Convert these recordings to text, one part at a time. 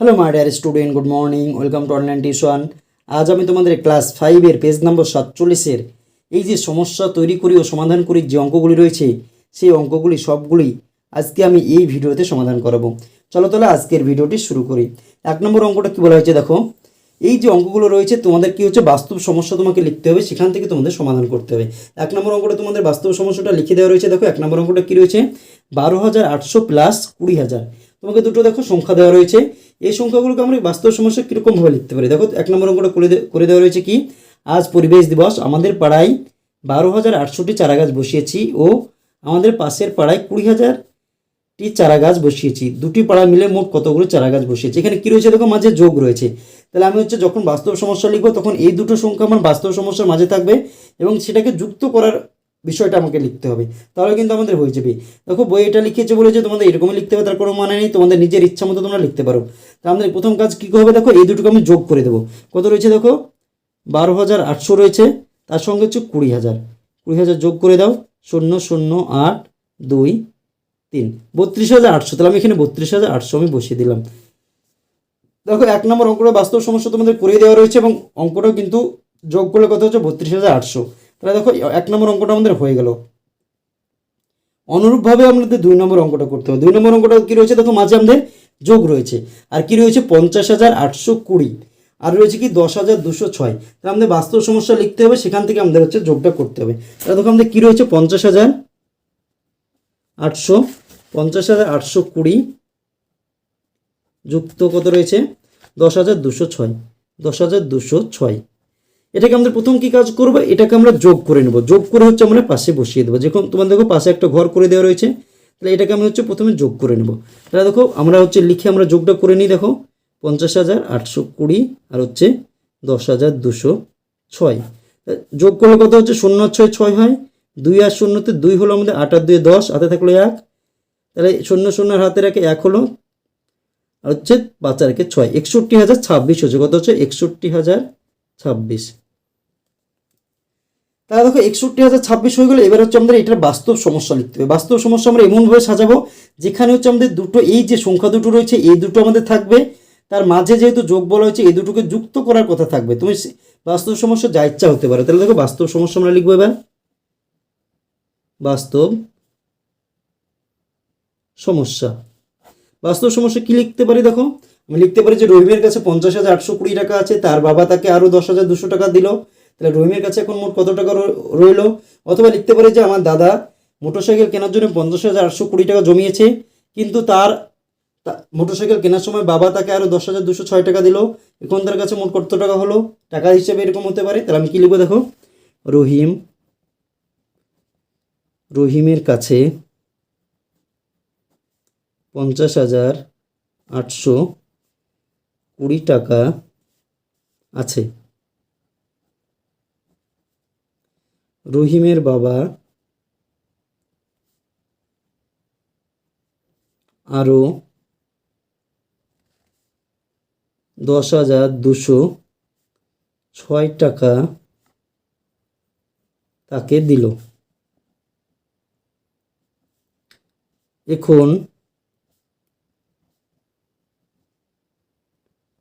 Hello my dear student good morning welcome to online tuition আজ আমি তোমাদের class ফাইভের পেজ নম্বর সাতচল্লিশের এই যে সমস্যা তৈরি করি ও সমাধান করি যে অঙ্কগুলি রয়েছে, সেই অঙ্কগুলি সবগুলি আজকে আমি এই ভিডিওতে সমাধান করাবো। চলো তাহলে আজকের ভিডিওটি শুরু করি। এক নম্বর অঙ্কটা কী বলা হয়েছে দেখো? এই যে অঙ্কগুলো রয়েছে, তোমাদের কি হচ্ছে? বাস্তব সমস্যা তোমাকে লিখতে হবে, সেখান থেকে তোমাদের সমাধান করতে হবে। এক নম্বর অঙ্কটা তোমাদের বাস্তব সমস্যাটা লিখে দেওয়া রয়েছে, দেখো, এক নম্বর অঙ্কটা কী রয়েছে? বারো হাজার আটশো প্লাস কুড়ি হাজার। তোমাকে দুটো দেখো, সংখ্যা দেওয়া রয়েছে। এই সংখ্যাগুলোকে আমরা বাস্তব সমস্যা কীরকমভাবে লিখতে পারি? দেখো, এক নম্বর অঙ্কটা করে করে দেওয়া রয়েছে কি? আজ পরিবেশ দিবস, আমাদের পাড়ায় বারো হাজার আটশোটি চারা গাছ বসিয়েছি ও আমাদের পাশের পাড়ায় কুড়ি হাজারটি চারা গাছ বসিয়েছি। দুটি পাড়া মিলে মোট কতগুলো চারা গাছ বসিয়েছি? এখানে কী রয়েছে? দেখো, মাঝে যোগ রয়েছে। তাহলে আমি হচ্ছে যখন বাস্তব সমস্যা লিখব, তখন এই দুটো সংখ্যা আমার বাস্তব সমস্যার মাঝে থাকবে এবং সেটাকে যুক্ত করার বিষয়টা আমাকে লিখতে হবে। তাহলে কিন্তু আমাদের হয়ে যাবে। দেখো, বই এটা লিখেছে বলে যে তোমাদের এরকমই লিখতে হবে, তার কোনো মানে নেই, তোমাদের নিজের ইচ্ছা মতো তোমরা লিখতে পারো। তা আমাদের প্রথম কাজ কী হবে? দেখো, এই দুটোকে আমি যোগ করে দেবো। কত রয়েছে দেখো? বারো হাজার আটশো রয়েছে। তার সঙ্গে হচ্ছে কুড়ি হাজার। কুড়ি হাজার যোগ করে দাও, শূন্য শূন্য, আট, দুই, তিন। বত্রিশ হাজার আটশো। তাহলে আমি এখানে বত্রিশ হাজার আটশো আমি বসিয়ে দিলাম। দেখো, এক নম্বর অঙ্কটা বাস্তব সমস্যা তোমাদের করে দেওয়া রয়েছে এবং অঙ্কটাও কিন্তু যোগ করলে কত হচ্ছে? বত্রিশ হাজার আটশো। তাহলে দেখো, এক নম্বর অঙ্কটা আমাদের হয়ে গেল। অনুরূপভাবে আমাদের দুই নম্বর অঙ্কটা করতে হবে। দুই নম্বর অঙ্কটা কী রয়েছে? দেখো, মাঝে আমাদের যোগ রয়েছে। আর কি রয়েছে? পঞ্চাশ হাজার আটশো কুড়ি। আর রয়েছে কি? দশ হাজার দুশো ছয়। তাহলে আমাদের বাস্তব সমস্যা লিখতে হবে, সেখান থেকে আমাদের হচ্ছে যোগটা করতে হবে। তাহলে দেখো, আমাদের কী রয়েছে? পঞ্চাশ হাজার আটশো, পঞ্চাশ হাজার আটশো কুড়ি যুক্ত কত রয়েছে? দশ হাজার দুশো ছয়। দশ হাজার দুশো ছয়। এটাকে আমাদের প্রথম কি কাজ করব? এটাকে আমরা যোগ করে নেব। যোগ করে হচ্ছে আমরা পাশে বসিয়ে দেবো। যখন তোমার দেখো পাশে একটা ঘর করে দেওয়া রয়েছে, তাহলে এটাকে আমরা হচ্ছে প্রথমে যোগ করে নেব। তাহলে দেখো আমরা হচ্ছে লিখে আমরা যোগটা করে নিই দেখো, পঞ্চাশ হাজার আটশো কুড়ি আর হচ্ছে দশ হাজার দুশো ছয়। যোগ করলে কত হচ্ছে? শূন্য ছয় ছয় হয়। দুই আর শূন্যতে দুই হলো আমাদের আট আর দুই দশ, হাতে থাকল এক। তাহলে শূন্য শূন্যের হাতে রাখে এক হলো আর হচ্ছে বাচ্চা রেখে ছয়। একষট্টি হাজার ছাব্বিশ হচ্ছে কত হচ্ছে? একষট্টি হাজার ছাব্বিশ। তাহলে দেখো একষট্টি হাজার ছাব্বিশ হয়ে গেলে এবার হচ্ছে আমাদের এটার বাস্তব সমস্যা লিখতে হবে। বাস্তব সমস্যা আমরা এমনভাবে সাজাবো, যেখানে হচ্ছে আমাদের দুটো, এই যে সংখ্যা দুটো রয়েছে, এই দুটো আমাদের থাকবে। তার মাঝে যেহেতু যোগ বলা হয়েছে, এই দুটোকে যুক্ত করার কথা থাকবে। তুমি বাস্তব সমস্যা যা ইচ্ছা হতে পারে। তাহলে দেখো বাস্তব সমস্যা আমরা লিখব এবার। বাস্তব সমস্যা। বাস্তব সমস্যা কি লিখতে পারি দেখো? আমি লিখতে পারি যে রহিমের কাছে পঞ্চাশ হাজার আটশো কুড়ি টাকা আছে, তার বাবা তাকে আরও দশ হাজার দুশো টাকা দিল। তাহলে রহিমের কাছে এখন মোট কত টাকা রইল? অথবা লিখতে পারি যে আমার দাদা মোটরসাইকেল কেনার জন্য পঞ্চাশ হাজার আটশো কুড়ি টাকা জমিয়েছে, কিন্তু তার মোটরসাইকেল কেনার সময় বাবা তাকে আরও দশ হাজার দুশো ছয় টাকা দিল। এখন তার কাছে মোট কত টাকা হলো? টাকা হিসেবে এরকম হতে পারে। তাহলে আমি কী লিখব দেখো? রহিম, রহিমের কাছে পঞ্চাশ হাজার আটশো কুড়ি টাকা আছে। রহিমের বাবা আরও দশ হাজার দুশো ছয় টাকা তাকে দিল। এখন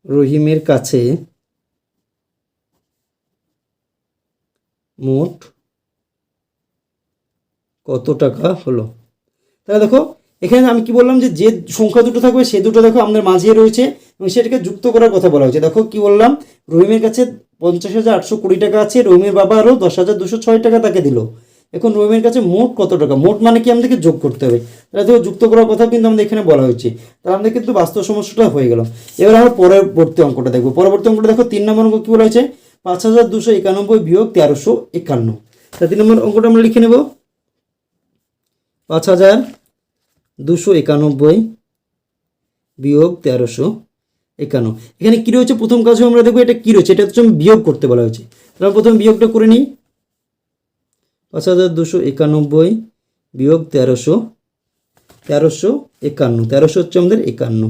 রহিমের কাছে মোট কত টাকা হলো? তাহলে দেখো, এখানে আমি কি বললাম যে যে সংখ্যা দুটো থাকবে, সে দুটো দেখো আমাদের মাঝে রয়েছে, এবং সেটাকে যুক্ত করার কথা বলা হয়েছে। দেখো কি বললাম, রহিমের কাছে পঞ্চাশ হাজার আটশো কুড়ি টাকা আছে, রহিমের বাবা আরও দশ হাজার দুশো ছয় টাকা তাকে দিল। এখন রহিমের কাছে মোট কত টাকা? মোট মানে কি আমাদেরকে যোগ করতে হবে? তাহলে দেখো, যুক্ত করার কথা কিন্তু আমাদের এখানে বলা হয়েছে। তাহলে আমাদের কিন্তু বাস্তব সমস্যাটা হয়ে গেল। এবার আমরা পরবর্তী অঙ্কটা দেখব। পরবর্তী অঙ্কটা দেখো, তিন নম্বর অঙ্ক কী বলা হয়েছে? পাঁচ হাজার দুশো একানব্বই বিয়োগ তেরোশো একান্ন। তা তিন নম্বর অঙ্কটা আমরা লিখে নেব। পাঁচ হাজার দুশো একানব্বই বিয়োগ তেরোশো একান্ন। এখানে কী রয়েছে? প্রথম কাজে আমরা দেখব এটা কী রয়েছে। এটা হচ্ছে বিয়োগ করতে বলা হয়েছে। তাহলে প্রথমে বিয়োগটা করে নিই। পাঁচ হাজার দুশো একানব্বই বিয়োগ তেরোশো তেরোশো একান্ন। তেরোশো হচ্ছে আমাদের একান্ন।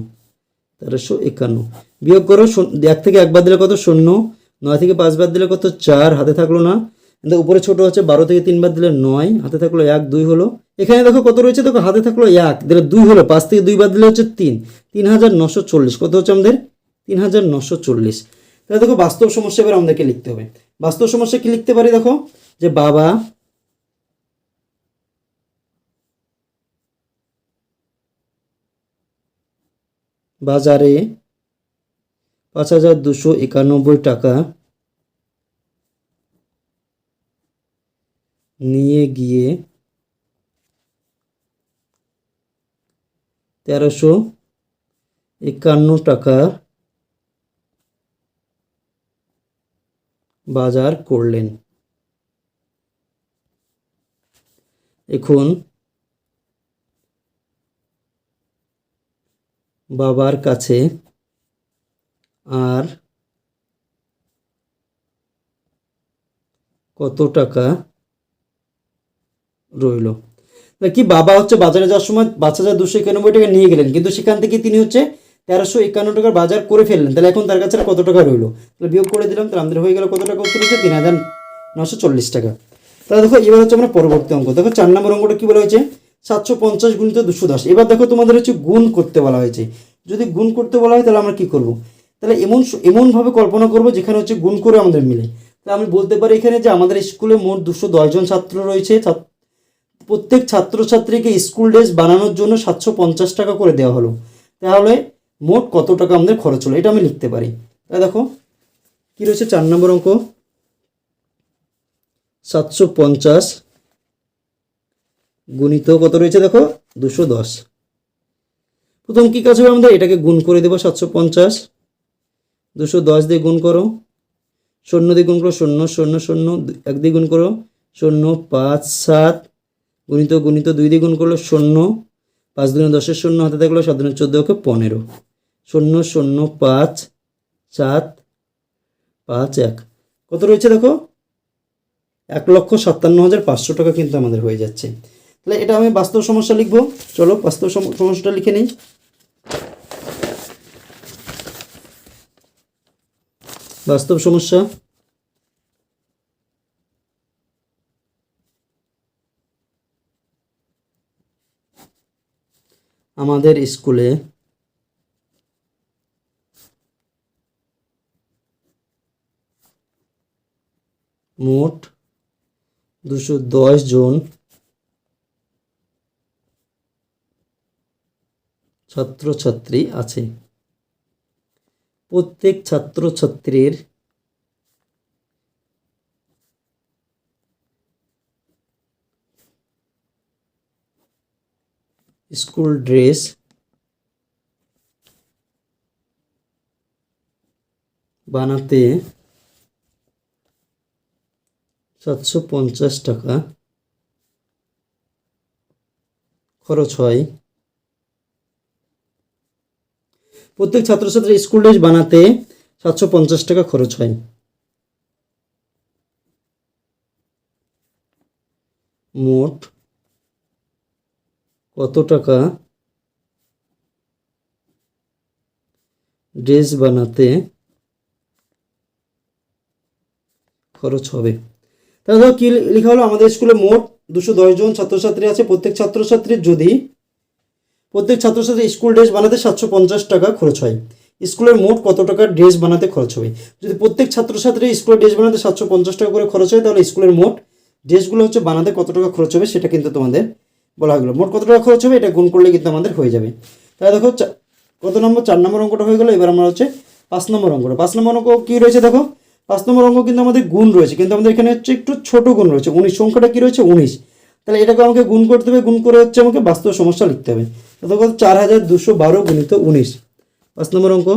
তেরোশো একান্ন। বিয়োগ করো এক থেকে একবার দিলে কত? শূন্য। নয় থেকে পাঁচবার দিলে কত? চার। হাতে থাকল না। কিন্তু উপরে ছোট হচ্ছে, বারো থেকে তিনবার দিলে নয়। হাতে থাকল এক, দুই হলো। এখানে দেখো কত রয়েছে? দেখো হাতে থাকল এক, দিলে দুই হলো পাঁচ, থেকে দুই বাদ দিলে হচ্ছে তিন। তিন হাজার নশো চল্লিশ। কত হচ্ছে আমাদের? তিন হাজার নশো চল্লিশ। তাহলে দেখো বাস্তব সমস্যা এবার আমাদেরকে লিখতে হবে। বাস্তব সমস্যা কি লিখতে পারি দেখো? যে বাবা বাজারে পাঁচ হাজার দুশো একানব্বই টাকা নিয়ে গিয়ে তেরোশো একান্ন টাকা বাজার করলেন। এখন বাবার কাছে আর কত টাকা রইল? কি বাবা হচ্ছে বাজারে যাওয়ার সময় পাঁচ হাজার দুশো একানব্বই টাকা নিয়ে গেলেন, কিন্তু সেখান থেকে তিনি হচ্ছে তেরোশো একান্ন টাকার বাজার করে ফেললেন। তাহলে এখন তার কাছে কত টাকা রইল? তাহলে বিয়োগ করে দিলাম, তাহলে আমাদের হয়ে গেল কত টাকা উত্তর হচ্ছে তিন হাজার নশো চল্লিশ টাকা। তাহলে দেখো, এবার হচ্ছে আমরা পরবর্তী অঙ্ক। দেখো, চার নম্বর অঙ্কটা কী বলা হয়েছে? সাতশো পঞ্চাশ গুণিত দুশো দশ। এবার দেখো, তোমাদের হচ্ছে গুণ করতে বলা হয়েছে। যদি গুণ করতে বলা হয়, তাহলে আমরা কী করব? তাহলে এমন এমনভাবে কল্পনা করব, যেখানে হচ্ছে গুণ করে আমাদের মিলে। তাহলে আমি বলতে পারি এখানে যে আমাদের স্কুলে মোট দুশো দশজন ছাত্র রয়েছে, ছাত্র প্রত্যেক ছাত্রছাত্রীকে স্কুল ড্রেস বানানোর জন্য সাতশো পঞ্চাশ টাকা করে দেওয়া হলো। তাহলে মোট কত টাকা আমাদের খরচ হলো? এটা আমি লিখতে পারি। তাহলে দেখো, কী রয়েছে? চার নম্বর অঙ্ক। সাতশো পঞ্চাশ গুণিত কত রয়েছে দেখো? দুশো দশ। প্রথম কী কাজ হবে আমাদের? এটাকে গুণ করে দেবো সাতশো পঞ্চাশ। দুশো দশ দিয়ে গুণ করো। শূন্য দিয়ে গুণ করো, শূন্য শূন্য শূন্য, এক দিয়ে গুণ করো। শূন্য, পাঁচ, সাত গুণিত গুণিত দুই দিয়ে গুণ করল শূন্য, পাঁচ দিনে দশের শূন্য, হাতে থাকল সাত দিনের চোদ্দ ওকে পনেরো। শূন্য শূন্য, পাঁচ, সাত, পাঁচ, এক। কত রয়েছে দেখো? এক লক্ষ সাতান্ন হাজার পাঁচশো টাকা কিন্তু আমাদের হয়ে যাচ্ছে। তাহলে এটা আমি বাস্তব সমস্যা লিখব। চলো বাস্তব সম- সমস্যাটা লিখে নিই। বাস্তব সমস্যা। আমাদের স্কুলে মোট দুশো দশ জন ছাত্রছাত্রী আছে। প্রত্যেক ছাত্রছাত্রীর স্কুল ড্রেস। বানাতে সাতশো পঞ্চাশ টাকা। খরচ হয়। প্রত্যেক ছাত্রছাত্রী স্কুল ড্রেস বানাতে সাতশো পঞ্চাশ টাকা খরচ হয়। মোট কত টাকা? ড্রেস বানাতে খরচ হবে। তাহলে ধরো কী লেখা হলো? আমাদের স্কুলে মোট দুশো জন ছাত্রছাত্রী আছে। প্রত্যেক ছাত্রছাত্রীর যদি প্রত্যেক ছাত্রছাত্রী স্কুল ড্রেস বানাতে সাতশো পঞ্চাশ টাকা খরচ হয়। স্কুলের মোট কত টাকা ড্রেস বানাতে খরচ হবে? যদি প্রত্যেক ছাত্রছাত্রী স্কুলের ড্রেস বানাতে সাতশো পঞ্চাশ টাকা করে খরচ হয়, তাহলে স্কুলের মোট ড্রেসগুলো হচ্ছে বানাতে কত টাকা খরচ হবে সেটা কিন্তু তোমাদের বলা হলো মোট কত টাকা খরচ হবে এটা গুণ করলে কিন্তু আমাদের হয়ে যাবে। তাহলে দেখো কত নম্বর? চার নম্বর অঙ্কটা হয়ে গেলো, এবার আমরা হচ্ছে পাঁচ নম্বর অঙ্কটা। পাঁচ নম্বর অঙ্ক কী রয়েছে দেখো? পাঁচ নম্বর অঙ্ক কিন্তু আমাদের গুণ রয়েছে, কিন্তু আমাদের এখানে হচ্ছে একটু ছোট গুণ রয়েছে। উনিশ, সংখ্যাটা কী রয়েছে? উনিশ। তাহলে এটাকে আমাকে গুণ করতে হবে, গুণ করে হচ্ছে আমাকে বাস্তব সমস্যা লিখতে হবে। তো কত চার হাজার দুশো বারো গুণিত উনিশ। পাঁচ নম্বর অঙ্ক।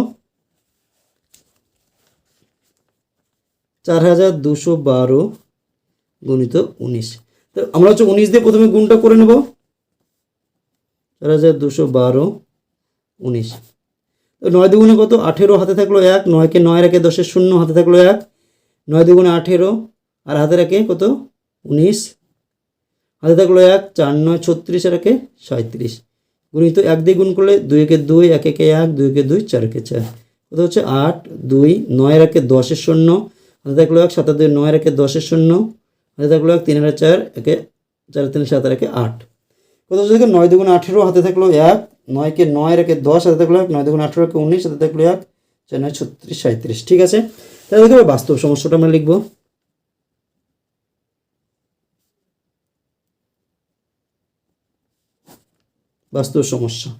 চার হাজার দুশো বারো গুণিত উনিশ। তো আমরা হচ্ছে উনিশ দিয়ে প্রথমে গুণটা করে নেব। চার হাজার দুশো বারো, উনিশ। তো নয় দুগুণে কত? আঠেরো হাতে থাকল এক, নয়কে নয় রাখে দশের শূন্য হাতে থাকল এক। নয় দুগুণে আঠেরো, আর হাতে রাখে কত? উনিশ। হাতে থাকল এক, চার নয় ছত্রিশ রাখে সাঁত্রিশ গুণিত এক দিয়ে গুণ করলে দুই একে দুই, এক একে এক, দুই একে দুই, চার একে চার। কত হচ্ছে? আট, দুই, নয় রাখে দশের শূন্য। হাতে থাকল এক, সাত দুই নয় রাখে দশের শূন্য। হাতে থাকল এক তিন চার, একে চার, তিন, সাত একে আট। কত দেখো? নয় দুগুণ আঠেরো হাতে থাকল এক, নয়কে নয় রেখে দশ হাতে থাকল এক, নয় দুগুণ আঠেরো কে উনিশ হাতে থাকল এক, চার, নয়, ছত্রিশ সাঁত্রিশ ঠিক আছে? তাহলে দেখো বাস্তব সমস্যাটা আমরা লিখব। বাস্তব সমস্যা।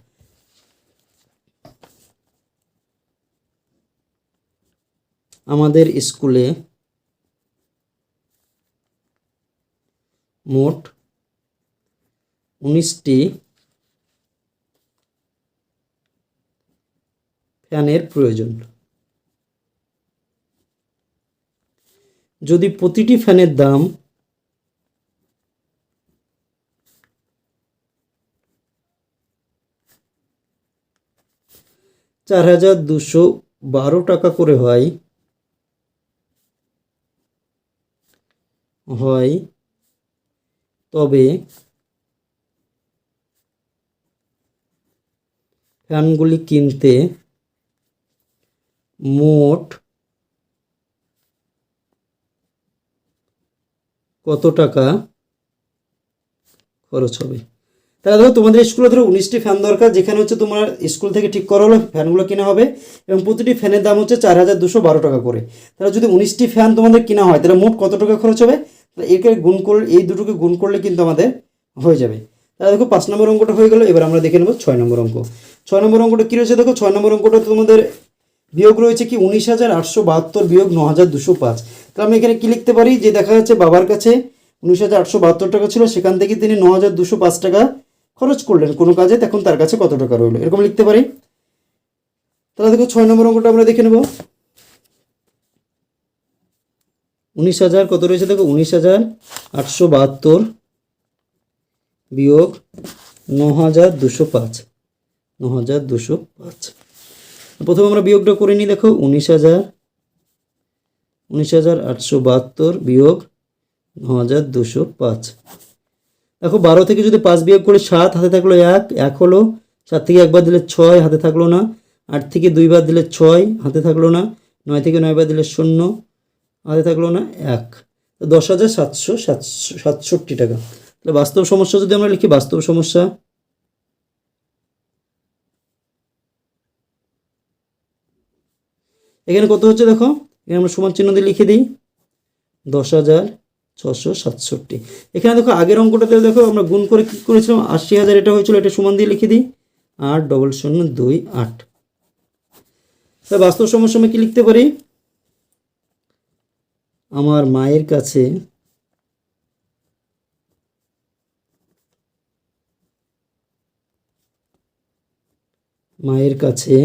আমাদের স্কুলে মোট উনিশটি ফ্যানের প্রয়োজন। যদি প্রতিটি ফ্যানের দাম চার হাজার দুশো বারো টাকা করে হয় হয় তবে ফ্যানগুলি কিনতে মোট কত টাকা খরচ হবে? তাহলে ধরো তোমাদের স্কুলে ধরো উনিশটি ফ্যান দরকার, যেখানে হচ্ছে তোমার স্কুল থেকে ঠিক করা হলো, ফ্যানগুলো কেনা হবে এবং প্রতিটি ফ্যানের দাম হচ্ছে চার হাজার দুশো বারো টাকা করে। তাহলে যদি উনিশটি ফ্যান তোমাদের কেনা হয়, তাহলে মোট কত টাকা খরচ হবে? একে গুণ করলে, এই দুটোকে গুণ করলে কিন্তু আমাদের হয়ে যাবে। তাহলে দেখো পাঁচ নম্বর অঙ্কটা হয়ে গেল, এবার আমরা দেখে নেব ছয় নম্বর অঙ্ক। ছয় নম্বর অঙ্কটা কী রয়েছে? দেখো ছয় নম্বর অঙ্কটা তোমাদের বিয়োগ রয়েছে কি উনিশ হাজার আটশো বাহাত্তর বিয়োগ ন হাজার দুশো পাঁচ। তাহলে আমি এখানে কী লিখতে পারি? যে দেখা যাচ্ছে বাবার কাছে উনিশ হাজার আটশো বাহাত্তর টাকা ছিল, সেখান থেকে তিনি ন হাজার দুশো পাঁচ টাকা খরচ করলেন। কোনো কাজে তখন তার কাছে কত টাকা রইল? এরকম লিখতে পারি। তাহলে দেখো ছয় নম্বর অঙ্কটা আমরা দেখে নেব। উনিশ হাজার, কত রয়েছে দেখো? উনিশ হাজার আটশো বাহাত্তর বিয়োগ ন হাজার দুশো পাঁচ। ন হাজার দুশো পাঁচ। প্রথমে আমরা বিয়োগটা করে নিই, দেখো, উনিশ হাজার উনিশ হাজার আটশো বাহাত্তর বিয়োগ ন হাজার দুশো পাঁচ। দেখো, বারো থেকে যদি পাঁচ বিয়োগ করে সাত, হাতে থাকল এক এক হলো সাত থেকে একবার দিলে ছয়, হাতে থাকল না। আট থেকে দুইবার দিলে ছয়, হাতে থাকল না। নয় থেকে নয়বার দিলে শূন্য। হাতে থাকল না, এক। দশ হাজার সাতশো সাতশো সাতষট্টি টাকা। তাহলে বাস্তব সমস্যা যদি আমরা লিখি, বাস্তব সমস্যা এখানে কত হচ্ছে দেখো? এখানে আমরা সমান চিহ্ন দিয়ে লিখে দিই। দশ হাজার ছশো সাতষট্টি। এখানে দেখো আগের অঙ্কটাতে দেখো আমরা গুণ করে কী করেছিলাম? আশি হাজার এটা হয়েছিল, এটা সমান দিয়ে লিখে দিই। আট, ডবল শূন্য, দুই, আট। তা বাস্তব সমস্যা আমি কী লিখতে পারি? আমার মায়ের কাছে মায়ের কাছে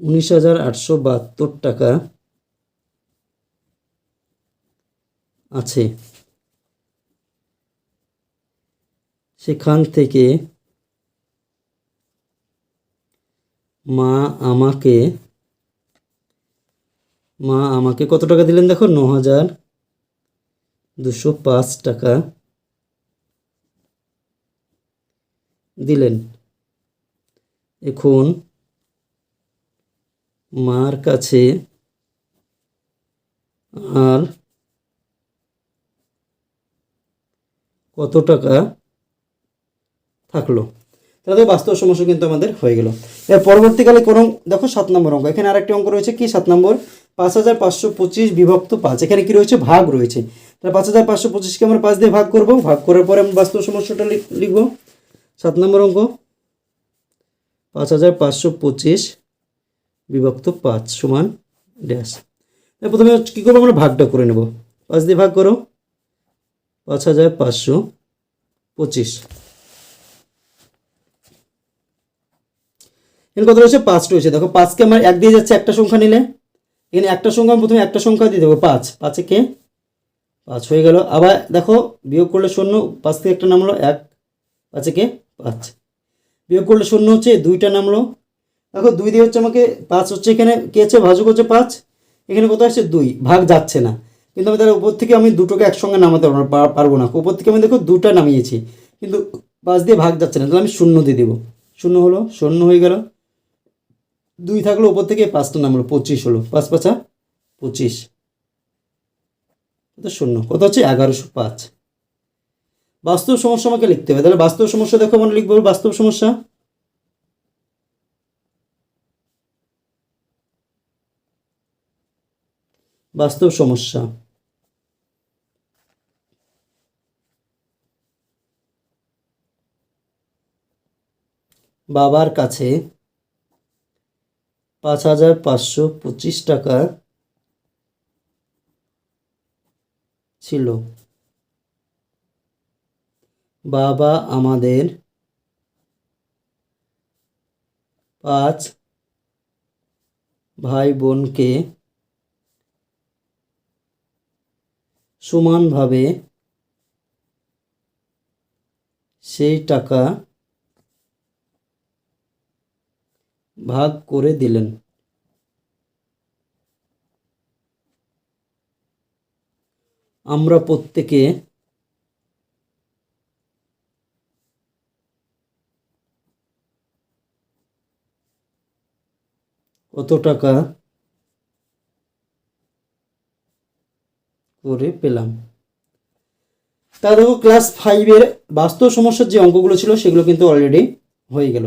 উনিশ হাজার আটশো বাহাত্তর টাকা আছে। সেখান থেকে মা আমাকে মা, আমাকে কত টাকা দিলেন দেখো? ন হাজার দুশো পাঁচ টাকা দিলেন। এখন মার কাছে আর কত টাকা থাকল? তাহলে বাস্তব সমস্যা কিন্তু আমাদের হয়ে গেল। এর পরবর্তীকালে কোনো, দেখো, সাত নম্বর অঙ্ক। এখানে আরেকটি অঙ্ক রয়েছে। কি সাত নম্বর? পাঁচ হাজার পাঁচশো পঁচিশ বিভক্ত পাঁচ। এখানে কি রয়েছে? ভাগ রয়েছে। তাহলে পাঁচ হাজার পাঁচশো পঁচিশকে আমরা পাঁচ দিয়ে ভাগ করব। ভাগ করার পরে আমরা বাস্তব সমস্যাটা লিখ- লিখব। সাত নম্বর অঙ্ক। পাঁচ হাজার পাঁচশো পঁচিশ বিভক্ত পাঁচ সমান ড্যাশ। প্রথমে কী করব? আমরা ভাগটা করে নেব। পাঁচ দিয়ে ভাগ করো। পাঁচ হাজার পাঁচশো পঁচিশ। এখানে কত রয়েছে? পাঁচ রয়েছে। দেখো, পাঁচকে আমার এক দিয়ে যাচ্ছে, একটা সংখ্যা নিলে। এখানে একটা সংখ্যা আমি প্রথমে একটা সংখ্যা দিয়ে দেবো পাঁচ। পাঁচে কে? পাঁচ হয়ে গেল। আবার দেখো বিয়োগ করলে শূন্য পাঁচ থেকে একটা নামলো এক। পাঁচে কে? পাঁচ। বিয়োগ করলে শূন্য হচ্ছে দুইটা নামলো। দেখো দুই দিয়ে হচ্ছে আমাকে পাঁচ হচ্ছে এখানে কে আছে? ভাজক হচ্ছে পাঁচ। এখানে কত আসছে? দুই। ভাগ যাচ্ছে না। কিন্তু আমি তার উপর থেকে আমি দুটোকে একসঙ্গে নামাতে পারব না, পারব না। উপর থেকে আমি দেখো দুটা নামিয়েছি। কিন্তু পাঁচ দিয়ে ভাগ যাচ্ছে না তাহলে আমি শূন্য দিয়ে দেবো। শূন্য হলো শূন্য হয়ে গেল। দুই থাকল উপর থেকে পাঁচ পাঁচটা নামলো, পঁচিশ হলো। পাঁচ পাঁচা পঁচিশ। কত শূন্য। কত হচ্ছে? এগারোশো পাঁচ। বাস্তব সমস্যা আমাকে লিখতে হবে। তাহলে বাস্তব সমস্যা দেখো মানে লিখব বাস্তব সমস্যা। বাস্তব সমস্যা। বাবার কাছে পাঁচ হাজার পাঁচশো পঁচিশ টাকা ছিল। বাবা আমাদের পাঁচ ভাই বোনকে সমানভাবে সেই টাকা ভাগ করে দিলেন। আমরা প্রত্যেকে কত টাকা করে পেলাম? তা দেখো ক্লাস ফাইভের বাস্তব সমস্যার যে অঙ্কগুলো ছিল, সেগুলো কিন্তু অলরেডি হয়ে গেল।